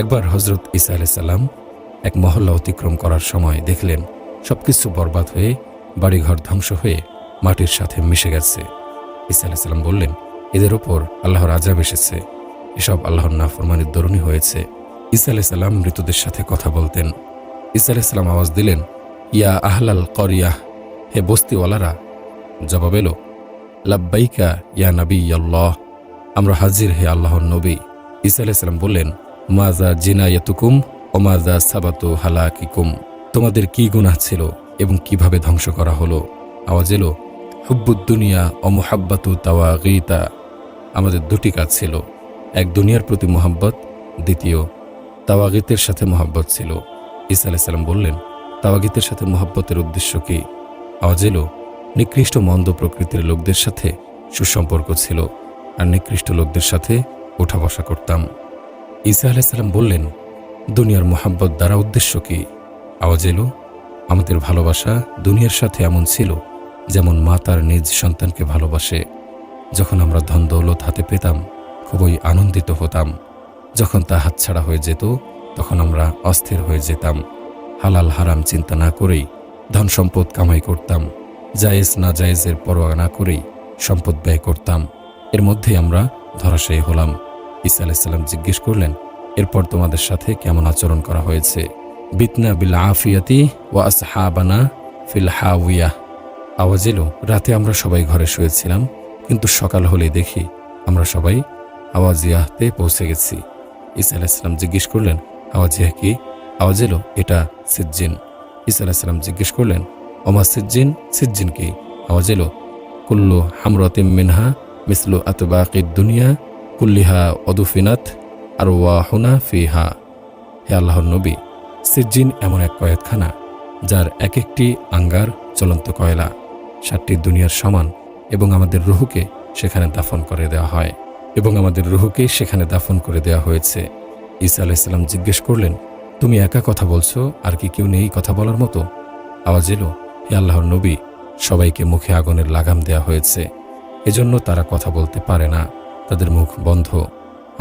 একবার হজরত ইসা আলাইসাল্লাম এক মহল্লা অতিক্রম করার সময় দেখলেন সবকিছু বরবাদ হয়ে বাড়িঘর ধ্বংস হয়ে মাটির সাথে মিশে গেছে। ইসা আলাইসাল্লাম বললেন, এদের ওপর আল্লাহর আজাব এসেছে। এসব আল্লাহর নাফরমানির দরুণী হয়েছে। ইসা আলাইসাল্লাম মৃতদের সাথে কথা বলতেন। ইসা আলাইসাল্লাম আওয়াজ দিলেন, ইয়া আহলাল করিয়াহ হে বস্তিওয়ালারা! জবাব এলো, লাব্বাইকা ইয়া নবী আল্লাহ আমরা হাজির হে আল্লাহর নবী। ইসা আলাইসাল্লাম বললেন মাজা জিনায়াতুকুম ও মাজা সাবাতু হালাকিকুম। তোমাদের কি গুনাহ ছিল এবং কীভাবে ধ্বংস করা হলো? আওয়াজ এলো হুব্বুদ্দুনিয়া ও মোহাব্বাতু তাওয়া গীতা আমাদের দুটি কাজ ছিল, এক দুনিয়ার প্রতি মোহাব্বত, দ্বিতীয় তাওয়াগিতের সাথে মোহাব্বত ছিল। ইসা আলাইসাল্লাম বললেন, তাওয়াগিতের সাথে মোহাব্বতের উদ্দেশ্য কি? আওয়াজ এলো, নিকৃষ্ট মন্দ প্রকৃতির লোকদের সাথে সুসম্পর্ক ছিল, আর নিকৃষ্ট লোকদের সাথে ওঠা বসা করতাম। ঈসা আলাইসাল্লাম বললেন, দুনিয়ার মোহাব্বত দ্বারা উদ্দেশ্য কি? আওয়াজ এলো, আমাদের ভালোবাসা দুনিয়ার সাথে এমন ছিল যেমন মা তার নিজ সন্তানকে ভালোবাসে। যখন আমরা ধন দৌলত হাতে পেতাম, খুবই আনন্দিত হতাম। যখন তা হাতছাড়া হয়ে যেত, তখন আমরা অস্থির হয়ে যেতাম। হালাল হারাম চিন্তা না করেই ধন সম্পদ কামাই করতাম। জায়েজ না জায়েজের পরোয়া না করেই সম্পদ ব্যয় করতাম। এর মধ্যে আমরা ধরাশায়ী হলাম। ঈসা আলাইসাল্লাম জিজ্ঞেস করলেন, এরপর তোমাদের সাথে কেমন আচরণ করা হয়েছে? বিতনা বিল আফিয়াতি ওয়া আসহাবানা ফিল হাউইয়া আওয়াজ এলো, রাতে আমরা সবাই ঘরে শুয়েছিলাম, কিন্তু সকাল হলে দেখি আমরা সবাই আওয়াজিয়াহতে পৌঁছে গেছি। ঈসা আলাইসাল্লাম জিজ্ঞেস করলেন, আওয়াজিয়াহ কি? আওয়াজ এলো, এটা সিজ্জিন। ঈসা আলাইসাল্লাম জিজ্ঞেস করলেন, ওমা সিজ্জিন? সিজ্জিন কি? আওয়াজ এলো, কুল্লু হামরতিম মিনহা মিসলু আতবাকিদ দুনিয়া কুল্লিহা অদুফিনাত আর ওয়াহুনা ফিহা। হে আল্লাহর নবী, সিজ্জিন এমন এক কয়েকখানা যার এক একটি আঙ্গার চলন্ত কয়লা, সাতটি দুনিয়ার সমান এবং আমাদের রুহুকে সেখানে দাফন করে দেওয়া হয় এবং আমাদের রুহুকে সেখানে দাফন করে দেওয়া হয়েছে। ঈসা আলাইসাল্লাম জিজ্ঞেস করলেন, তুমি একা কথা বলছো? আর কি কেউ নেই কথা বলার মতো? আওয়াজ এলো, হে আল্লাহর নবী, সবাইকে মুখে আগুনের লাগাম দেয়া হয়েছে। এজন্য তারা কথা বলতে পারে না। তাদের মুখ বন্ধ।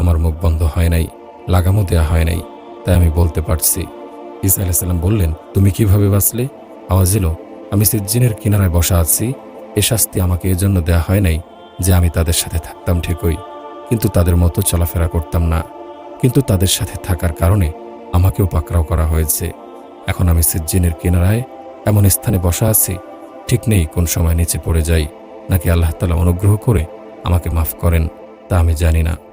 আমার মুখ বন্ধ হয় নাই লাগামও দেয়া হয় নাই, তাই আমি বলতে পারছি। ঈসা আলাইসাল্লাম বললেন, তুমি কীভাবে বাঁচলে? আওয়াজ এলো, আমি সিজ্জিনের কিনারায় বসা আছি, এ শাস্তি আমাকে এজন্য দেয়া হয় নাই যে আমি তাদের সাথে থাকতাম ঠিকই, কিন্তু তাদের মতো চলাফেরা করতাম না। কিন্তু তাদের সাথে থাকার কারণে আমাকেও পাকড়াও করা হয়েছে। এখন আমি সিজ্জিনের কিনারায় এমন স্থানে বসা আছি, ঠিক নেই কোন সময় নিচে পড়ে যাই, নাকি আল্লাহ তালা অনুগ্রহ করে আমাকে মাফ করেন। তা আমি জানি না।